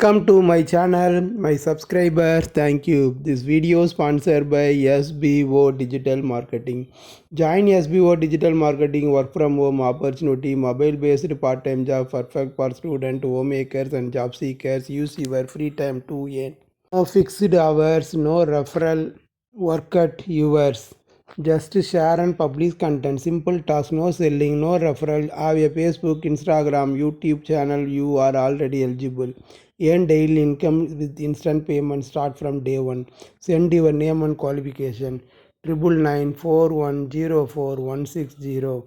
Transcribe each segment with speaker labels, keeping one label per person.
Speaker 1: Welcome to my channel, my subscribers. Thank you. This video sponsored by SBO Digital Marketing. Join SBO Digital Marketing work from home opportunity, mobile based part time job, perfect for student, homemakers, and job seekers. Use your free time to earn. No fixed hours, no referral work at yours. Just share and publish content. Simple task, no selling, no referral. Have a Facebook, Instagram, YouTube channel. You are already eligible. Earn daily income with instant payment. Start from day one. Send your name and qualification. Triple nine four one zero four one six zero.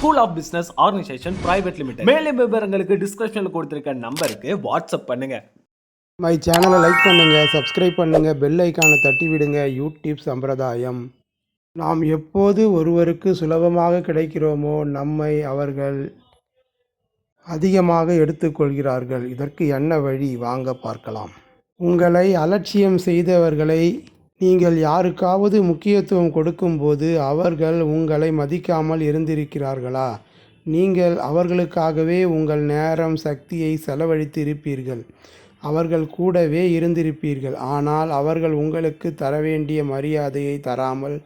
Speaker 2: school of business organisation private limited மேலும் விவரங்களுக்கு டிஸ்கிரிப்ஷனில் கொடுத்துருக்க நம்பருக்கு WhatsApp பண்ணுங்க.
Speaker 1: My சேனலை like பண்ணுங்கள் subscribe பண்ணுங்கள் bell ஐக்கானை தட்டி விடுங்க. யூடியூப் சம்பிரதாயம். நாம் எப்போது ஒருவருக்கு சுலபமாக கிடைக்கிறோமோ நம்மை அவர்கள் அதிகமாக எடுத்துக்கொள்கிறார்கள் இதற்கு என்ன வழி? வாங்க பார்க்கலாம். உங்களை அலட்சியம் செய்தவர்களை நீங்கள் யாருக்காவது முக்கியத்துவம் கொடுக்கும்போது அவர்கள் உங்களை மதிக்காமல் இருந்திருக்கிறார்களா? நீங்கள் அவர்களுக்காகவே உங்கள் நேரம் சக்தியை செலவழித்து இருப்பீர்கள் அவர்கள் கூடவே இருந்திருப்பீர்கள். ஆனால் அவர்கள் உங்களுக்கு தர வேண்டிய மரியாதையை தராமல்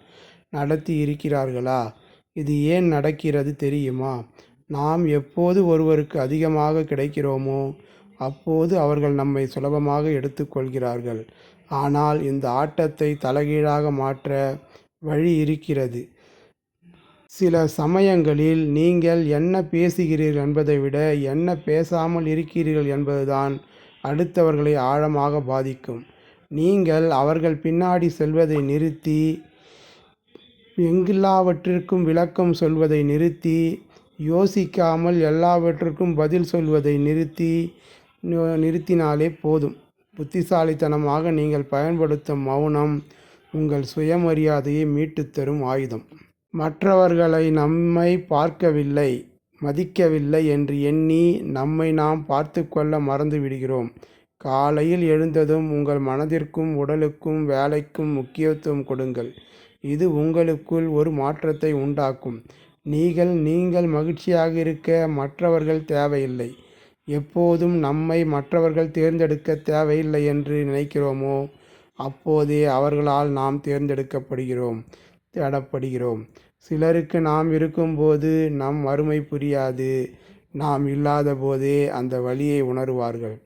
Speaker 1: நடத்தி இருக்கிறார்களா இது ஏன் நடக்கிறது தெரியுமா? நாம் எப்போது ஒருவருக்கு அதிகமாக கிடைக்கிறோமோ அப்போது அவர்கள் நம்மை சுலபமாக எடுத்துக்கொள்கிறார்கள். ஆனால் இந்த ஆட்டத்தை தலைகீழாக மாற்ற வழி இருக்கிறது. சில சமயங்களில் நீங்கள் என்ன பேசுகிறீர்கள் என்பதை விட என்ன பேசாமல் இருக்கிறீர்கள் என்பதுதான் அடுத்தவர்களை ஆழமாக பாதிக்கும். நீங்கள் அவர்கள் பின்னாடி செல்வதை நிறுத்தி எங்கெல்லாவற்றிற்கும் விளக்கம் சொல்வதை நிறுத்தி யோசிக்காமல் எல்லாவற்றிற்கும் பதில் சொல்வதை நிறுத்தி நிறுத்தினாலே போதும். புத்திசாலித்தனமாக நீங்கள் பயன்படுத்தும் மௌனம் உங்கள் சுயமரியாதையை மீட்டுத் தரும் ஆயுதம். மற்றவர்களை நம்மை பார்க்கவில்லை மதிக்கவில்லை என்று எண்ணி நம்மை நாம் பார்த்து கொள்ள மறந்து விடுகிறோம். காலையில் எழுந்ததும் உங்கள் மனதிற்கும் உடலுக்கும் வேலைக்கும் முக்கியத்துவம் கொடுங்கள். இது உங்களுக்குள் ஒரு மாற்றத்தை உண்டாக்கும். நீங்கள் நீங்கள் மகிழ்ச்சியாக இருக்க மற்றவர்கள் தேவையில்லை. எப்போதும் நம்மை மற்றவர்கள் தேர்ந்தெடுக்க தேவையில்லை என்று நினைக்கிறோமோ அப்போதே அவர்களால் நாம் தேர்ந்தெடுக்கப்படுகிறோம் தேடப்படுகிறோம். சிலருக்கு நாம் இருக்கும்போது நம் வறுமை புரியாது. நாம் இல்லாத போதே அந்த வழியை உணருவார்கள்.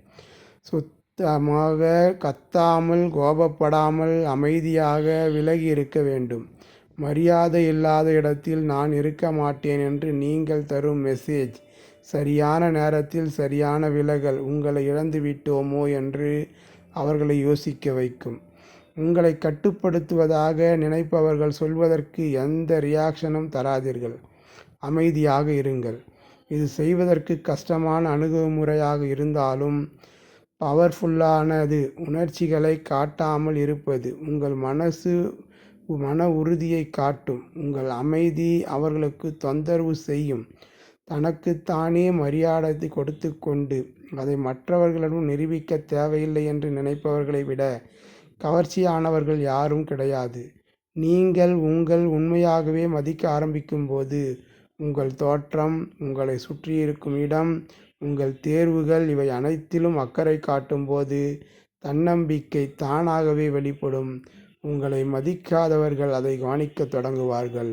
Speaker 1: சுத்தமாக கத்தாமல் கோபப்படாமல் அமைதியாக விலகி இருக்க வேண்டும். மரியாதை இல்லாத இடத்தில் நான் இருக்க மாட்டேன் என்று நீங்கள் தரும் மெசேஜ் சரியான நேரத்தில் சரியான விலகல் உங்களை இழந்து விட்டோமோ என்று அவர்களை யோசிக்க வைக்கும். உங்களை கட்டுப்படுத்துவதாக நினைப்பவர்கள் சொல்வதற்கு எந்த ரியாக்ஷனும் தராதீர்கள். அமைதியாக இருங்கள். இது செய்வதற்கு கஷ்டமான அணுகுமுறையாக இருந்தாலும் பவர்ஃபுல்லானது உணர்ச்சிகளை காட்டாமல் இருப்பது உங்கள் மனசு மன உறுதியை காட்டும். உங்கள் அமைதி அவர்களுக்கு தொந்தரவு செய்யும். தனக்குத்தானே மரியாதை கொடுத்து கொண்டு அதை மற்றவர்களிடம் நிரூபிக்க தேவையில்லை என்று நினைப்பவர்களை விட கவர்ச்சியானவர்கள் யாரும் கிடையாது. நீங்கள் உங்கள் உண்மையாகவே மதிக்க ஆரம்பிக்கும்போது உங்கள் தோற்றம் உங்களை சுற்றியிருக்கும் இடம் உங்கள் தேர்வுகள் இவை அனைத்திலும் அக்கறை காட்டும்போது தன்னம்பிக்கை தானாகவே வெளிப்படும். உங்களை மதிக்காதவர்கள் அதை கவனிக்கத் தொடங்குவார்கள்.